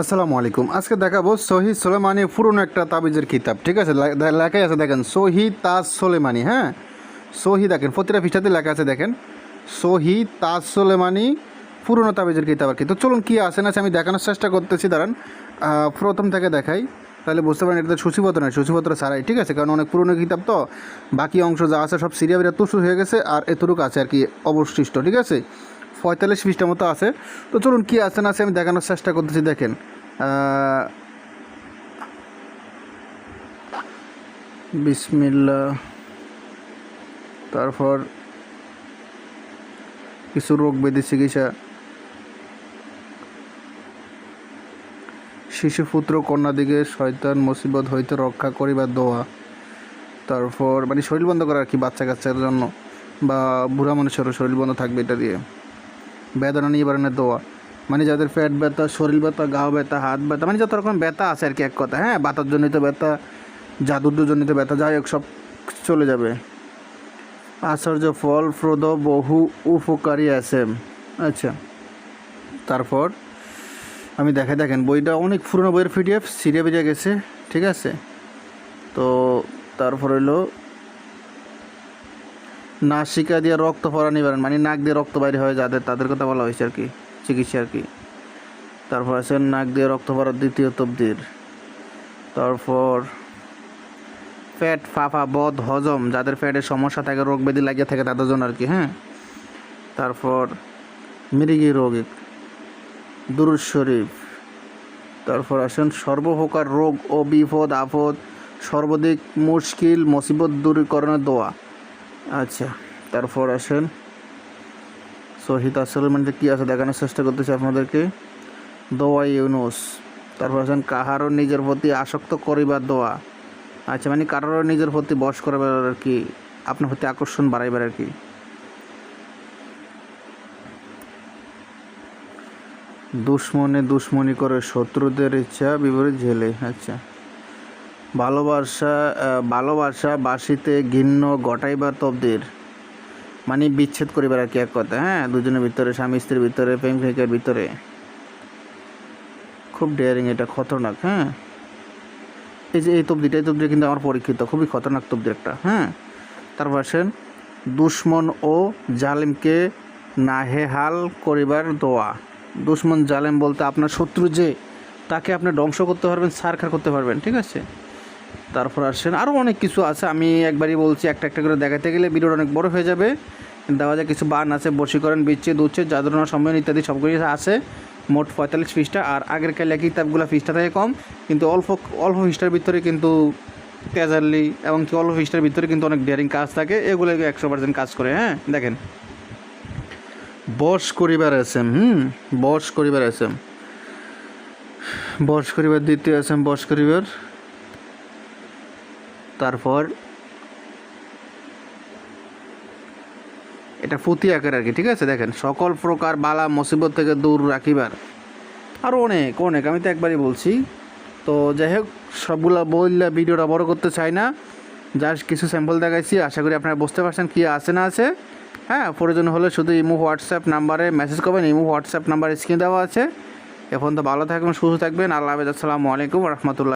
আসসালামু আলাইকুম। আজকে দেখাবো সহি সোলেমানি পুরনো একটা তাবিজের কিতাব। ঠিক আছে? লেখাই আছে, দেখেন, সহি তাজ সোলেমানি হ্যাঁ? সহি দেখেন, প্রতিটা পৃষ্ঠাতে লেখা আছে, দেখেন। সহি তাজ সোলেমানি পুরনো তাবিজের কিতাব আর কি। তো চলুন কী আছে না আমি দেখানোর চেষ্টা করতেছি, দাঁড়ান। প্রথম থেকে দেখাই, তাহলে বুঝতে পারেন এটা তো সূচিপত্র নয়, সূচিপত্র ছাড়াই, ঠিক আছে? কারণ অনেক পুরনো কিতাব তো, বাকি অংশ যা আছে সব সিরিয়া বিরিয়া তুসু হয়ে গেছে আর এতটুকু আছে আর কি অবশিষ্ট, ঠিক আছে? পঁয়তাল্লিশ পৃষ্ঠার মতো আছে। তো চলুন কী আছে না আছে আমি দেখানোর চেষ্টা করতেছি, দেখেন। বিসমিল্লা তারপর কিছু রোগ ব্যাধি চিকিৎসা। শিশুপুত্র কন্যাদিকে শয়তান মুসিবত হইতে রক্ষা করিবার দোয়া। তারপর মানে শরীর বন্ধ করা আর কি বাচ্চা কাচ্চার জন্য? বা বুড়া মানুষেরও শরীর বন্ধ থাকবে এটা দিয়ে। বেদনা নিবারণের দোয়া। মানে যাদের ফ্যাট ব্যথা, শরীর ব্যথা গাও ব্যথা, হাত ব্যথা মানে যত রকম ব্যথা আছে আর কি এক কথা হ্যাঁ? বাতার জনিত ব্যথা, জাদুর্জনিত ব্যথা, যাই হোক, সব চলে যাবে। আশ্চর্য ফল ফলপ্রদ বহু উপকারী আছে। আচ্ছা তারপর আমি দেখে দেখেন, বইটা অনেক পুরনো বইয়ের পিডিএফ, সিরিয়া বেরিয়ে গেছে, ঠিক আছে? তো তারপর হইল নাসিকা দিয়ে রক্ত পড়া নিবারণ মানে নাক দিয়ে রক্ত বাইরে হয় যাদের, তাদের কথা বলা হয়েছে আর কি, চিকিৎসা আর কি। তারপর আছে নাক দিয়ে রক্ত পড়ার দ্বিতীয় তবদির। তারপর ফ্যাট, ফাফা, বদ, হজম, যাদের পেটের সমস্যা থাকে, রোগ ব্যাধি লাগিয়ে থাকে, তাদের জন্য আর কি হ্যাঁ। তারপর মৃগী রোগ, দুরুদ শরীফ। তারপর আসেন সর্বপ্রকার রোগ ও বিপদ, আপদ, সর্বাধিক মুশকিল, মুসিবত দূরীকরণের দোয়া। আচ্ছা তারপর আসেন। শহীদ আসলে মানে কী আছে দেখানোর চেষ্টা করতেছি আপনাদেরকে? দোয়া ইউনুস। তারপর আছেন কাহারও নিজের প্রতি আসক্ত করিবার দোয়া? আচ্ছা মানে কারোর নিজের প্রতি বশ করবার আর কি, আপনার প্রতি আকর্ষণ বাড়াইবার আর কি? দুশ্মনে দুশ্মনী করে শত্রুদের ইচ্ছা বিপরীত ঝেলে আচ্ছা। ভালোবাসা ভালোবাসা বাসিতে ঘিন্ন ঘটাইবার তবদের মানে বিচ্ছেদ করিবার আর কি এক কথা হ্যাঁ? দুজনের ভিতরে, স্বামী স্ত্রীর ভিতরে, প্রেম প্রেমিকার ভিতরে। খুব ডেয়ারিং এটা, খতরনাক হ্যাঁ? এই যে এই তবদিটা এই তবদিটা কিন্তু আমার পরীক্ষিত, খুবই খতরনাক তবদি একটা হ্যাঁ? তারপর আসেন, দুশ্মন ও জালিমকে নাহেহাল করিবার দোয়া। দুশ্মন জালেম বলতে আপনার শত্রু যে, তাকে আপনি ধ্বংস করতে পারবেন, সারখার করতে পারবেন, ঠিক আছে? তারপর আসেন আরও অনেক কিছু আছে। আমি একবারই বলছি, একটা একটা করে দেখাতে গেলে ভিডিওটা অনেক বড় হয়ে যাবে। দেওয়া যায় কিছু বান আছে, বশীকরণ, বিচ্ছেদ, উচ্ছেদ জাদুরনা সম্মেলন ইত্যাদি সবগুলি আছে। মোট পঁয়তাল্লিশ পৃষ্ঠা। আর আগের কালে কিতাবগুলো পৃষ্ঠা থেকে কম। কিন্তু অল্প অল্প পৃষ্ঠার ভিতরে কিন্তু তেজারলি এবং কি অল্প পৃষ্ঠার ভিতরে কিন্তু অনেক ডেয়ারিং কাজ থাকে। এগুলো একশো পার্সেন্ট কাজ করে হ্যাঁ? দেখেন। বশ করিবার এসএম হুম? বশ করিবার এসএম বশ করিবার, দ্বিতীয় এসএম বশ করিবার। তারপর এটা পুঁতি আকার আর কি, ঠিক আছে? দেখেন, সকল প্রকার বালা মুসিবত থেকে দূর রাখিবার আরও অনেক অনেক, আমি তো একবারই বলছি। তো যাই হোক, সবগুলা বললে ভিডিওটা বড় করতে চাই না। জাস্ট কিছু স্যাম্পল দেখাইছি, আশা করি আপনারা বুঝতে পারছেন কী আছে না আছে। হ্যাঁ প্রয়োজন হলে শুধু ইমো, হোয়াটসঅ্যাপ নাম্বারে মেসেজ করবেন, ইমো, হোয়াটসঅ্যাপ নাম্বার স্ক্রিন দেওয়া আছে। এখন তো ভালো থাকবেন, সুস্থ থাকবেন। আল্লাহ হাফেজ, আসসালামু আলাইকুম রহমতুল্লাহ।